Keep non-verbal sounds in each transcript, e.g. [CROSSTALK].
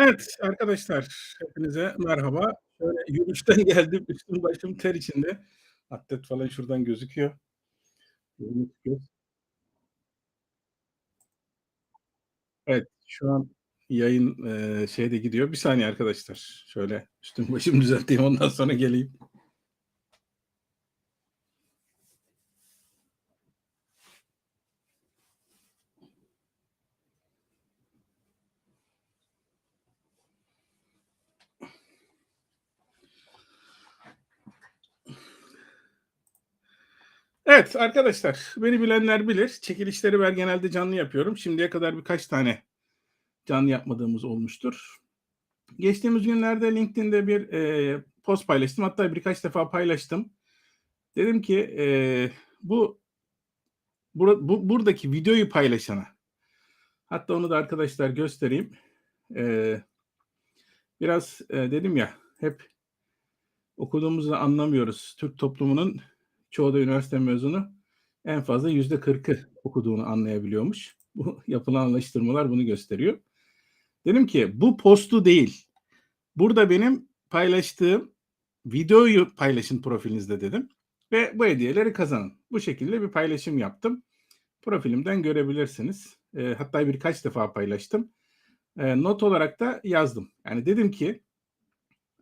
Evet, arkadaşlar, hepinize merhaba. Şöyle yürüyüşten [LAUGHS] geldim, üstüm başım ter içinde. Atlet falan şuradan gözüküyor. Evet, şu an yayın, eee, şeyde gidiyor. Bir saniye arkadaşlar. Şöyle üstümü başımı düzelteyim, ondan sonra geleyim. Evet, arkadaşlar, beni bilenler bilir. Çekilişleri ben genelde canlı yapıyorum. Şimdiye kadar birkaç tane canlı yapmadığımız olmuştur. Geçtiğimiz günlerde LinkedIn'de bir, eee, post paylaştım. Hatta birkaç defa paylaştım. Dedim ki, eee, bu bura bu buradaki videoyu paylaşana hatta onu da arkadaşlar göstereyim. Eee, biraz, eee, dedim ya, hep okuduğumuzu anlamıyoruz. Türk toplumunun çoğu da üniversite mezunu en fazla %40'ı okuduğunu anlayabiliyormuş. [LAUGHS] Bu yapılan araştırmalar bunu gösteriyor. Dedim ki bu postu değil, burada benim paylaştığım videoyu paylaşın profilinizde dedim ve bu hediyeleri kazanın. Bu şekilde bir paylaşım yaptım. Profilimden görebilirsiniz. Eee, hatta birkaç defa paylaştım. Eee, not olarak da yazdım. Yani dedim ki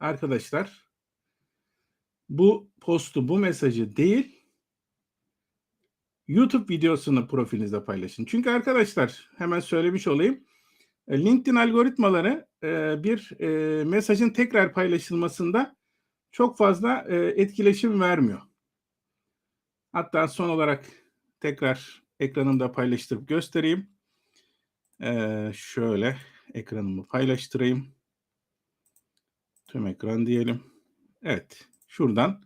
arkadaşlar bu postu, bu mesajı değil YouTube videosunu profilinizde paylaşın. Çünkü arkadaşlar hemen söylemiş olayım. E, LinkedIn algoritmaları e, bir e, mesajın tekrar paylaşılmasında çok fazla etkileşim vermiyor. Hatta son olarak tekrar ekranımda paylaştırıp göstereyim. Şöyle ekranımı paylaştırayım. Tüm ekran diyelim. Evet, şuradan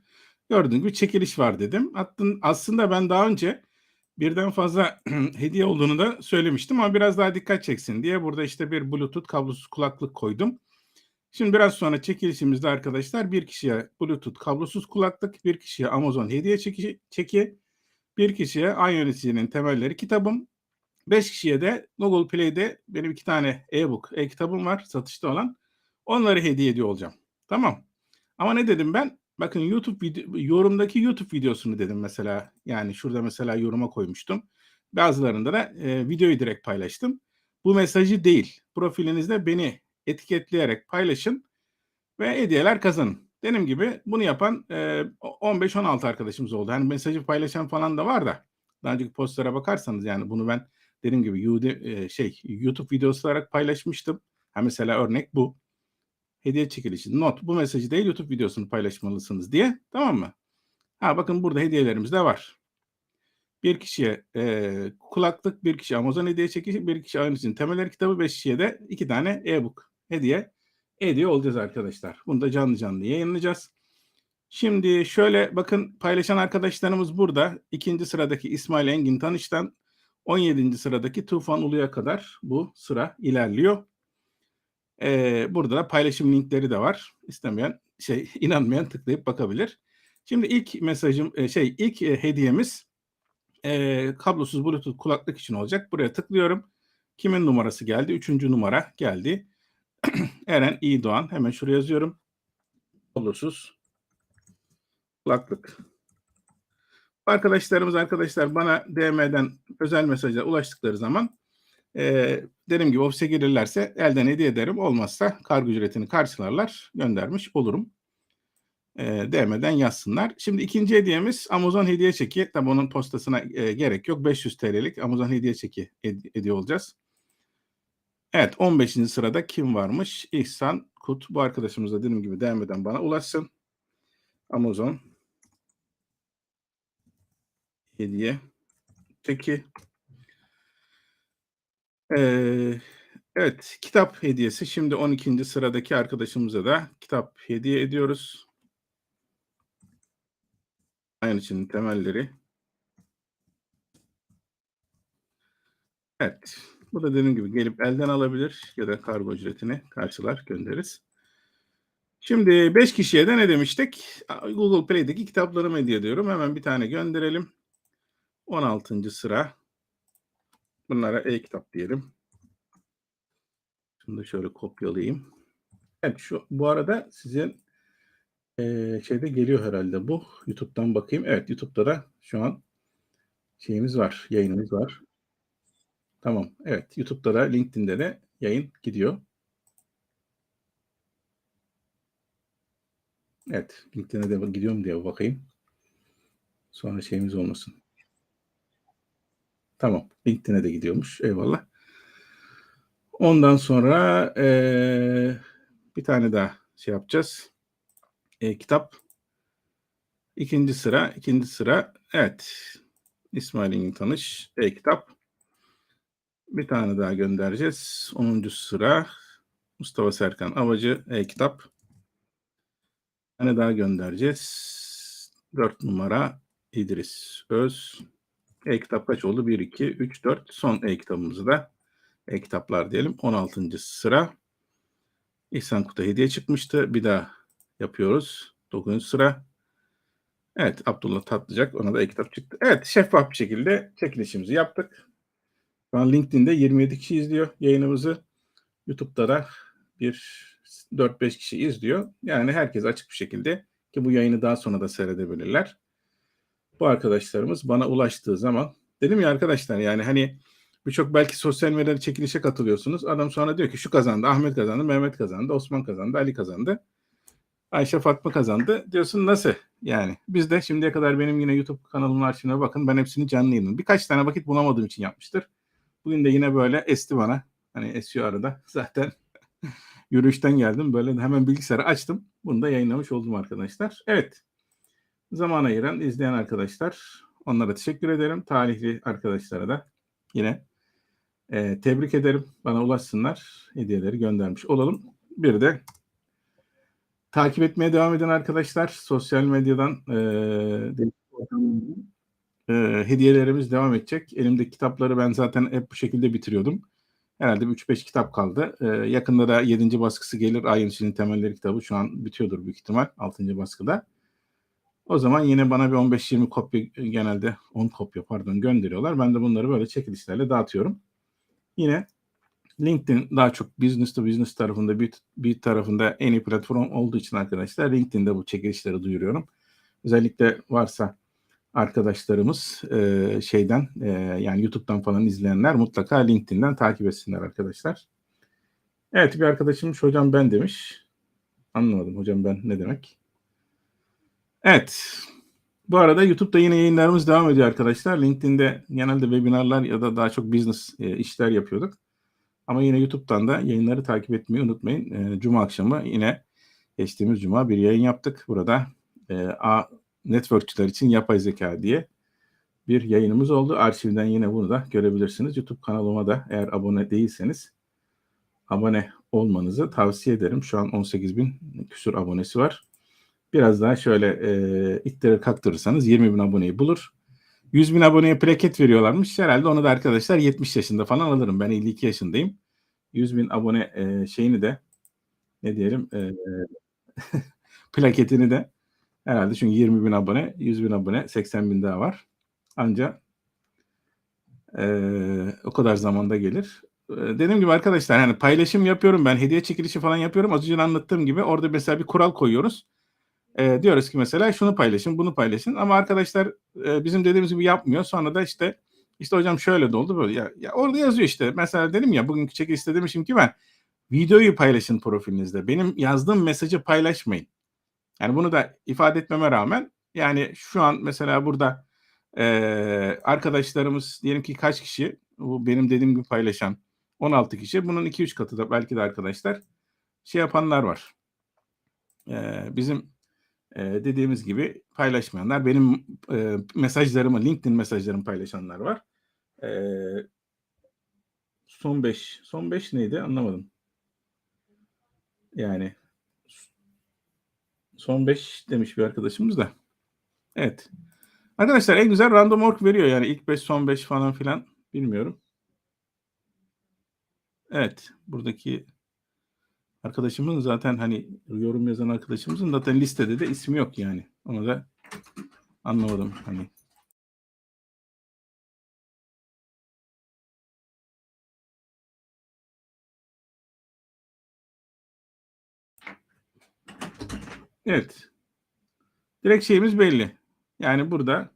gördüğün gibi çekiliş var dedim. Aslında ben daha önce birden fazla [CLEARS THROAT] hediye olduğunu da söylemiştim ama biraz daha dikkat çeksin diye burada işte bir Bluetooth kablosuz kulaklık koydum. Şimdi biraz sonra çekilişimizde arkadaşlar bir kişiye Bluetooth kablosuz kulaklık, bir kişiye Amazon hediye çeki, çeki bir kişiye Ay Yöneticinin Temelleri kitabım, beş kişiye de Google Play'de benim iki tane e-book, e-kitabım var satışta olan. Onları hediye ediyor olacağım. Tamam. Ama ne dedim ben? Bakın YouTube video, yorumdaki YouTube videosunu dedim mesela. Yani şurada mesela yoruma koymuştum. Bazılarında da e, videoyu direkt paylaştım. Bu mesajı değil. Profilinizde beni etiketleyerek paylaşın ve hediyeler kazanın. Dediğim gibi bunu yapan e, 15-16 arkadaşımız oldu. Yani mesajı paylaşan falan da var da daha önceki postlara bakarsanız yani bunu ben dediğim gibi e, şey YouTube videosu olarak paylaşmıştım. Ha mesela örnek bu hediye çekilişi. Not bu mesajı değil YouTube videosunu paylaşmalısınız diye. Tamam mı? Ha bakın burada hediyelerimiz de var. Bir kişiye e, kulaklık, bir kişi Amazon hediye çekişi, bir kişi aynı için temeller kitabı, beş kişiye de iki tane e-book hediye ediyor olacağız arkadaşlar. Bunu da canlı canlı yayınlayacağız. Şimdi şöyle bakın paylaşan arkadaşlarımız burada. İkinci sıradaki İsmail Engin Tanış'tan 17. sıradaki Tufan Ulu'ya kadar bu sıra ilerliyor. Ee, burada da paylaşım linkleri de var. İstemeyen şey [LAUGHS] inanmayan tıklayıp bakabilir. Şimdi ilk mesajım şey ilk hediyemiz e, kablosuz Bluetooth kulaklık için olacak. Buraya tıklıyorum. Kimin numarası geldi? Üçüncü numara geldi. [CLEARS THROAT] Eren İyi Doğan. Hemen şuraya yazıyorum. Kablosuz kulaklık. Arkadaşlarımız arkadaşlar bana DM'den özel mesajla ulaştıkları zaman e, dediğim gibi ofise gelirlerse elden hediye ederim. Olmazsa kargo ücretini karşılarlar. Göndermiş olurum. E, DM'den yazsınlar. Şimdi ikinci hediyemiz Amazon hediye çeki. Tabi onun postasına e, gerek yok. 500 TL'lik Amazon hediye çeki ed- ediyor olacağız. Evet 15. sırada kim varmış? İhsan Kut. Bu arkadaşımız da dediğim gibi DM'den bana ulaşsın. Amazon hediye çeki. Ee, evet, kitap hediyesi. Şimdi 12. sıradaki arkadaşımıza da kitap hediye ediyoruz. Aynı için temelleri. Evet. Bu da dediğim gibi gelip elden alabilir ya da kargo ücretini karşılar göndeririz. Şimdi 5 kişiye de ne demiştik? Google Play'deki kitaplarımı hediye ediyorum. Hemen bir tane gönderelim. 16. sıra. Bunlara e-kitap diyelim. Şunu da şöyle kopyalayayım. Evet şu bu arada sizin eee, şeyde geliyor herhalde bu. YouTube'dan bakayım. Evet YouTube'da da şu an şeyimiz var. Yayınımız var. Tamam. Evet YouTube'da da LinkedIn'de de yayın gidiyor. Evet. LinkedIn'e de gidiyorum diye bakayım. Sonra şeyimiz olmasın. Tamam. LinkedIn'e de gidiyormuş. Eyvallah. Ondan sonra eee, bir tane daha şey yapacağız. E, kitap. İkinci sıra. ikinci sıra. Evet. İsmail Engin Tanış. E-kitap. Bir tane daha göndereceğiz. 10. sıra. Mustafa Serkan Avacı. E-kitap. Bir tane daha göndereceğiz. 4 numara İdris Öz. E-kitap kaç oldu? 1, 2, 3, 4. Son e-kitabımızı da e-kitaplar diyelim. 16. sıra. İhsan Kut'a hediye çıkmıştı. Bir daha yapıyoruz. 9. sıra. Evet Abdullah Tatlıcak ona da e-kitap çıktı. Evet şeffaf bir şekilde çekilişimizi yaptık. Şu an LinkedIn'de 27 kişi izliyor yayınımızı. YouTube'da da bir 4-5 kişi izliyor. Yani herkes açık bir şekilde ki bu yayını daha sonra da seyredebilirler. Bu arkadaşlarımız bana ulaştığı zaman dedim ya arkadaşlar yani hani birçok belki sosyal medyada çekilişe katılıyorsunuz. Adam sonra diyor ki şu kazandı, Ahmet kazandı, Mehmet kazandı, Osman kazandı, Ali kazandı. Ayşe Fatma kazandı. Diyorsun nasıl? Yani biz de şimdiye kadar benim yine YouTube kanalımın arşivine bakın. Ben hepsini canlı. Birkaç tane vakit bulamadığım için yapmıştır. Bugün de yine böyle esti bana. Hani esiyor arada. [LAUGHS] Zaten yürüyüşten geldim. Böyle hemen bilgisayarı açtım. Bunu da yayınlamış oldum arkadaşlar. Evet. Zaman ayıran, izleyen arkadaşlar. Onlara teşekkür ederim. Talihli arkadaşlara da yine e, tebrik ederim. Bana ulaşsınlar. Hediyeleri göndermiş olalım. Bir de takip etmeye devam eden arkadaşlar sosyal medyadan e, e, hediyelerimiz devam edecek. Elimdeki kitapları ben zaten hep bu şekilde bitiriyordum. Herhalde 3-5 kitap kaldı. E, yakında da 7. baskısı gelir. Ayın içinin temelleri kitabı şu an bitiyordur büyük ihtimal 6. baskıda. O zaman yine bana bir 15-20 kopya genelde 10 kopya pardon gönderiyorlar. Ben de bunları böyle çekilişlerle dağıtıyorum. Yine LinkedIn daha çok business to business tarafında bir, bir tarafında en iyi platform olduğu için arkadaşlar LinkedIn'de bu çekilişleri duyuruyorum. Özellikle varsa arkadaşlarımız e, şeyden e, yani YouTube'dan falan izleyenler mutlaka LinkedIn'den takip etsinler arkadaşlar. Evet bir arkadaşımız hocam ben demiş. Anlamadım hocam ben ne demek. Evet. Bu arada YouTube'da yine yayınlarımız devam ediyor arkadaşlar. LinkedIn'de genelde webinarlar ya da daha çok business e, işler yapıyorduk. Ama yine YouTube'dan da yayınları takip etmeyi unutmayın. E, Cuma akşamı yine geçtiğimiz Cuma bir yayın yaptık. Burada e, A networkçüler için yapay zeka diye bir yayınımız oldu. Arşivden yine bunu da görebilirsiniz. YouTube kanalıma da eğer abone değilseniz abone olmanızı tavsiye ederim. Şu an 18 bin küsur abonesi var. Biraz daha şöyle e, ittirir kaktırırsanız 20 bin aboneyi bulur. 100 bin aboneye plaket veriyorlarmış. Herhalde onu da arkadaşlar 70 yaşında falan alırım. Ben 52 yaşındayım. 100 bin abone e, şeyini de ne diyelim e, [LAUGHS] plaketini de herhalde çünkü 20 bin abone 100 bin abone 80 bin daha var. Ancak e, o kadar zamanda gelir. E, dediğim gibi arkadaşlar hani paylaşım yapıyorum ben hediye çekilişi falan yapıyorum. Az önce anlattığım gibi orada mesela bir kural koyuyoruz. E, diyoruz ki mesela şunu paylaşın, bunu paylaşın. Ama arkadaşlar e, bizim dediğimiz gibi yapmıyor. Sonra da işte işte hocam şöyle de oldu böyle. Ya, ya orada yazıyor işte. Mesela dedim ya bugünkü çekilişte demişim ki ben videoyu paylaşın profilinizde. Benim yazdığım mesajı paylaşmayın. Yani bunu da ifade etmeme rağmen yani şu an mesela burada e, arkadaşlarımız diyelim ki kaç kişi bu benim dediğim gibi paylaşan 16 kişi. Bunun 2-3 katı da belki de arkadaşlar şey yapanlar var. E, bizim e, dediğimiz gibi paylaşmayanlar. Benim e, mesajlarımı, LinkedIn mesajlarımı paylaşanlar var. E, son 5. Son 5 neydi anlamadım. Yani son 5 demiş bir arkadaşımız da. Evet. Arkadaşlar en güzel random org veriyor yani ilk 5 son 5 falan filan bilmiyorum. Evet buradaki arkadaşımın zaten hani yorum yazan arkadaşımızın zaten listede de ismi yok yani. Onu da anlamadım hani. Evet. Direkt şeyimiz belli. Yani burada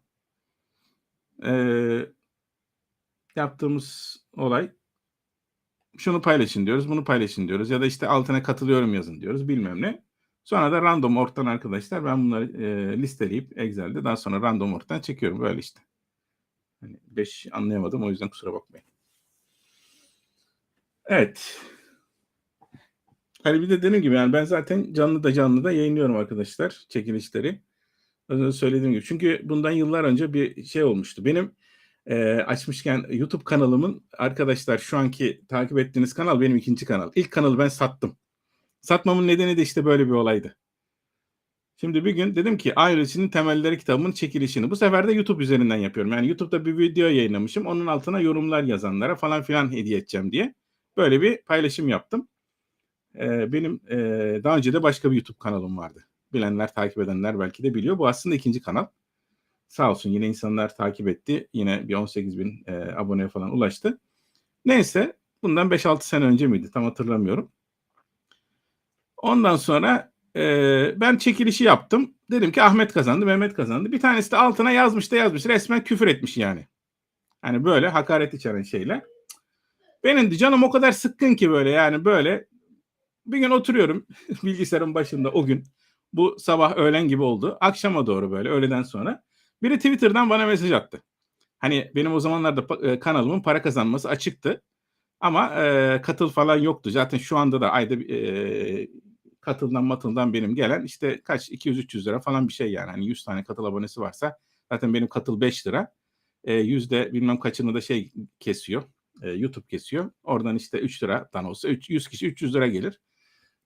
e, yaptığımız olay şunu paylaşın diyoruz, bunu paylaşın diyoruz ya da işte altına katılıyorum yazın diyoruz bilmem ne. Sonra da random ortadan arkadaşlar ben bunları e, listeleyip Excel'de daha sonra random ortadan çekiyorum böyle işte. Hani 5 anlayamadım o yüzden kusura bakmayın. Evet. Hani bir de dediğim gibi yani ben zaten canlı da canlı da yayınlıyorum arkadaşlar çekilişleri. Az önce söylediğim gibi. Çünkü bundan yıllar önce bir şey olmuştu. Benim e, açmışken YouTube kanalımın arkadaşlar şu anki takip ettiğiniz kanal benim ikinci kanal. İlk kanalı ben sattım. Satmamın nedeni de işte böyle bir olaydı. Şimdi bir gün dedim ki Ayrıç'ın temelleri kitabımın çekilişini. Bu sefer de YouTube üzerinden yapıyorum. Yani YouTube'da bir video yayınlamışım. Onun altına yorumlar yazanlara falan filan hediye edeceğim diye. Böyle bir paylaşım yaptım. Ee, benim e, daha önce de başka bir YouTube kanalım vardı. Bilenler, takip edenler belki de biliyor. Bu aslında ikinci kanal. Sağ olsun yine insanlar takip etti. Yine bir 18 bin e, aboneye falan ulaştı. Neyse bundan 5-6 sene önce miydi tam hatırlamıyorum. Ondan sonra e, ben çekilişi yaptım. Dedim ki Ahmet kazandı, Mehmet kazandı. Bir tanesi de altına yazmış da yazmış. Resmen küfür etmiş yani. Hani böyle hakaret içeren şeyler. Benim de canım o kadar sıkkın ki böyle yani böyle. Bir gün oturuyorum [LAUGHS] bilgisayarın başında o gün. Bu sabah öğlen gibi oldu. Akşama doğru böyle öğleden sonra. Biri Twitter'dan bana mesaj attı. Hani benim o zamanlarda e, kanalımın para kazanması açıktı. Ama e, katıl falan yoktu. Zaten şu anda da ayda e, katıldan matıldan benim gelen işte kaç 200-300 lira falan bir şey yani. Hani 100 tane katıl abonesi varsa zaten benim katıl 5 lira. E, yüzde bilmem kaçını da şey kesiyor. E, YouTube kesiyor. Oradan işte 3 liradan olsa 3, 100 kişi 300 lira gelir.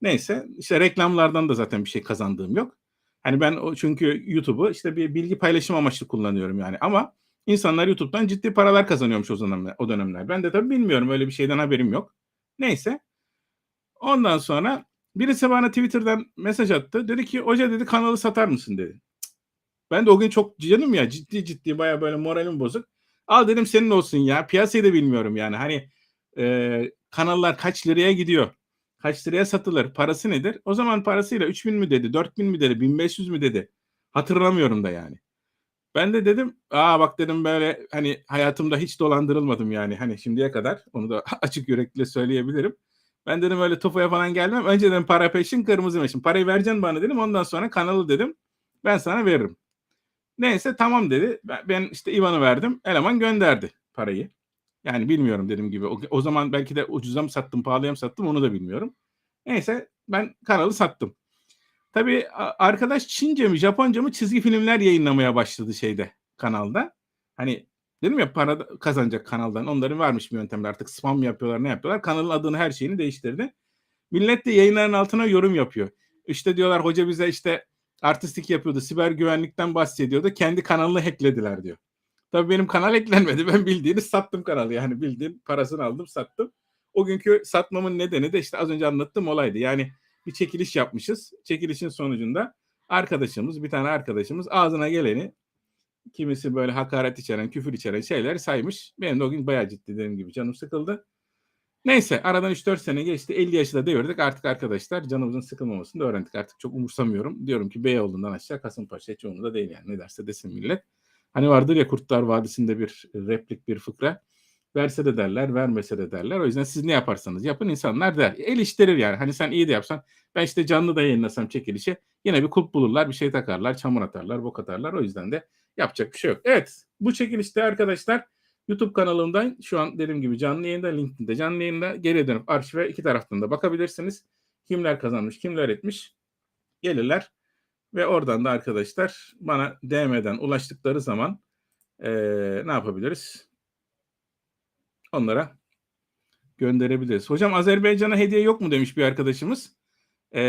Neyse işte reklamlardan da zaten bir şey kazandığım yok. Hani ben o çünkü YouTube'u işte bir bilgi paylaşım amaçlı kullanıyorum yani. Ama insanlar YouTube'dan ciddi paralar kazanıyormuş o dönemler. O dönemler. Ben de tabii bilmiyorum öyle bir şeyden haberim yok. Neyse. Ondan sonra birisi bana Twitter'dan mesaj attı. Dedi ki hoca dedi kanalı satar mısın dedi. Ben de o gün çok canım ya ciddi ciddi baya böyle moralim bozuk. Al dedim senin olsun ya. Piyasayı da bilmiyorum yani. Hani e, kanallar kaç liraya gidiyor? Kaç liraya satılır? Parası nedir? O zaman parasıyla 3000 mü dedi, 4000 mi dedi, 1500 mü dedi? Hatırlamıyorum da yani. Ben de dedim, aa bak dedim böyle hani hayatımda hiç dolandırılmadım yani hani şimdiye kadar. Onu da [LAUGHS] açık yürekli söyleyebilirim. Ben dedim öyle tufaya falan gelmem. Önce dedim para peşin, kırmızı meşin. Parayı vereceksin bana dedim. Ondan sonra kanalı dedim. Ben sana veririm. Neyse tamam dedi. Ben işte İvan'ı verdim. Eleman gönderdi parayı. Yani bilmiyorum dediğim gibi. O, o zaman belki de ucuza mı sattım, pahalıya mı sattım onu da bilmiyorum. Neyse ben kanalı sattım. Tabii arkadaş Çince mi, Japonca mı çizgi filmler yayınlamaya başladı şeyde kanalda. Hani dedim ya para kazanacak kanaldan. Onların varmış bir yöntemler. Artık spam yapıyorlar, ne yapıyorlar? Kanalın adını her şeyini değiştirdi. Millet de yayınların altına yorum yapıyor. İşte diyorlar hoca bize işte artistik yapıyordu. Siber güvenlikten bahsediyordu. Kendi kanalını hacklediler diyor. Tabii benim kanal eklenmedi. [LAUGHS] Ben bildiğiniz sattım kanalı. Yani bildiğim parasını aldım sattım. O günkü satmamın nedeni de işte az önce anlattığım olaydı. Yani bir çekiliş yapmışız. Çekilişin sonucunda arkadaşımız, bir tane arkadaşımız ağzına geleni kimisi böyle hakaret içeren, küfür içeren şeyler saymış. Benim de o gün bayağı ciddi dediğim gibi canım sıkıldı. Neyse aradan 3-4 sene geçti. 50 yaşı da devirdik. Artık arkadaşlar canımızın sıkılmamasını da öğrendik. Artık çok umursamıyorum. Diyorum ki Beyoğlu'ndan aşağı Kasımpaşa hiç da değil yani. Ne derse desin millet. Hani vardır ya Kurtlar Vadisi'nde bir replik bir fıkra. Verse de derler, vermese de derler. O yüzden siz ne yaparsanız yapın insanlar der. Eleştirir yani. Hani sen iyi de yapsan ben işte canlı da yayınlasam çekilişi yine bir kulp bulurlar, bir şey takarlar, çamur atarlar, bok atarlar. O yüzden de yapacak bir şey yok. Evet bu çekilişte arkadaşlar YouTube kanalımdan şu an dediğim gibi canlı yayında, LinkedIn'de canlı yayında geriye dönüp arşive iki taraftan da bakabilirsiniz. Kimler kazanmış, kimler etmiş gelirler. Ve oradan da arkadaşlar bana DM'den ulaştıkları zaman ee, ne yapabiliriz? Onlara gönderebiliriz. Hocam Azerbaycan'a hediye yok mu demiş bir arkadaşımız. Ee,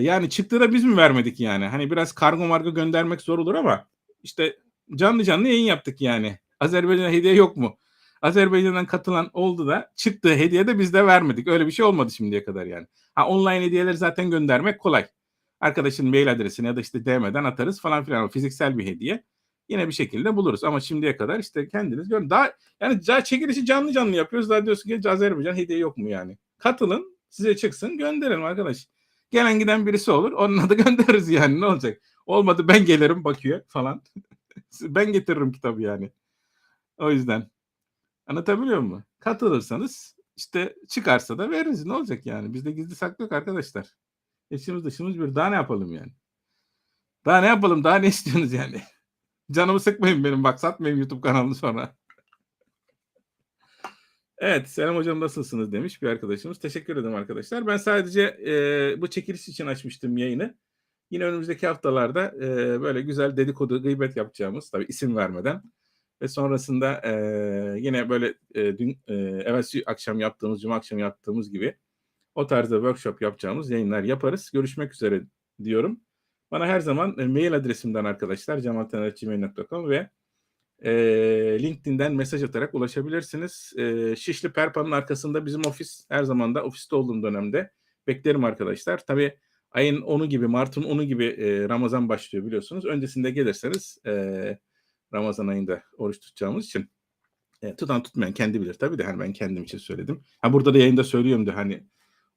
yani çıktı da biz mi vermedik yani? Hani biraz kargo margo göndermek zor olur ama işte canlı canlı yayın yaptık yani. Azerbaycan'a hediye yok mu? Azerbaycan'dan katılan oldu da çıktı hediye de biz de vermedik. Öyle bir şey olmadı şimdiye kadar yani. Ha online hediyeleri zaten göndermek kolay. Arkadaşın mail adresini ya da işte DM'den atarız falan filan. O fiziksel bir hediye. Yine bir şekilde buluruz. Ama şimdiye kadar işte kendiniz görün. Daha yani çekilişi canlı canlı yapıyoruz. Daha diyorsun ki Azerbaycan hediye yok mu yani? Katılın size çıksın gönderelim arkadaş. Gelen giden birisi olur. Onunla [LAUGHS] da göndeririz yani ne olacak? Olmadı ben gelirim Bakü'ye falan. [LAUGHS] ben getiririm kitabı yani. O yüzden. Anlatabiliyor muyum? Katılırsanız işte çıkarsa da veririz. Ne olacak yani? Bizde gizli saklı yok arkadaşlar. İşimiz dışımız bir. Daha ne yapalım yani? Daha ne yapalım? Daha ne [LAUGHS] istiyorsunuz yani? Canımı sıkmayın benim bak satmayayım YouTube kanalını sonra. Evet Selam hocam nasılsınız demiş bir arkadaşımız. Teşekkür ederim arkadaşlar. Ben sadece e, bu çekiliş için açmıştım yayını. Yine önümüzdeki haftalarda e, böyle güzel dedikodu, gıybet yapacağımız tabii isim vermeden ve sonrasında e, yine böyle e, dün e, evvelsi akşam yaptığımız, cuma akşamı yaptığımız gibi o tarzda workshop yapacağımız yayınlar yaparız. Görüşmek üzere diyorum. Bana her zaman e, mail adresimden arkadaşlar cemaltaner.gmail.com ve e, LinkedIn'den mesaj atarak ulaşabilirsiniz. E, Şişli Perpa'nın arkasında bizim ofis her zaman da ofiste olduğum dönemde beklerim arkadaşlar. Tabii ayın 10'u gibi Mart'ın 10'u gibi e, Ramazan başlıyor biliyorsunuz. Öncesinde gelirseniz e, Ramazan ayında oruç tutacağımız için e, tutan tutmayan kendi bilir tabii de hani ben kendim için söyledim. Ha burada da yayında söylüyorum da hani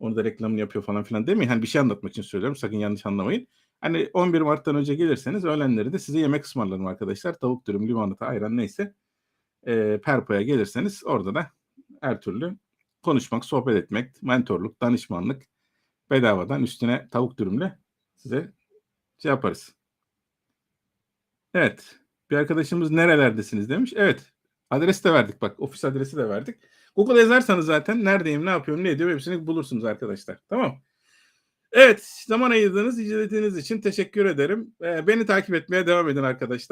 onu da reklamını yapıyor falan filan demeyin. Hani bir şey anlatmak için söylüyorum. Sakın yanlış anlamayın. Hani 11 Mart'tan önce gelirseniz öğlenleri de size yemek ısmarlarım arkadaşlar. Tavuk dürüm, limonata, ayran neyse. E, Perpa'ya gelirseniz orada da her türlü konuşmak, sohbet etmek, mentorluk, danışmanlık bedavadan üstüne tavuk dürümle size şey yaparız. Evet. Bir arkadaşımız nerelerdesiniz demiş. Evet. Adres de verdik bak. Ofis adresi de verdik. Google yazarsanız zaten neredeyim, ne yapıyorum, ne ediyorum hepsini bulursunuz arkadaşlar. Tamam. Evet. Zaman ayırdığınız, izlediğiniz için teşekkür ederim. Ee, beni takip etmeye devam edin arkadaşlar.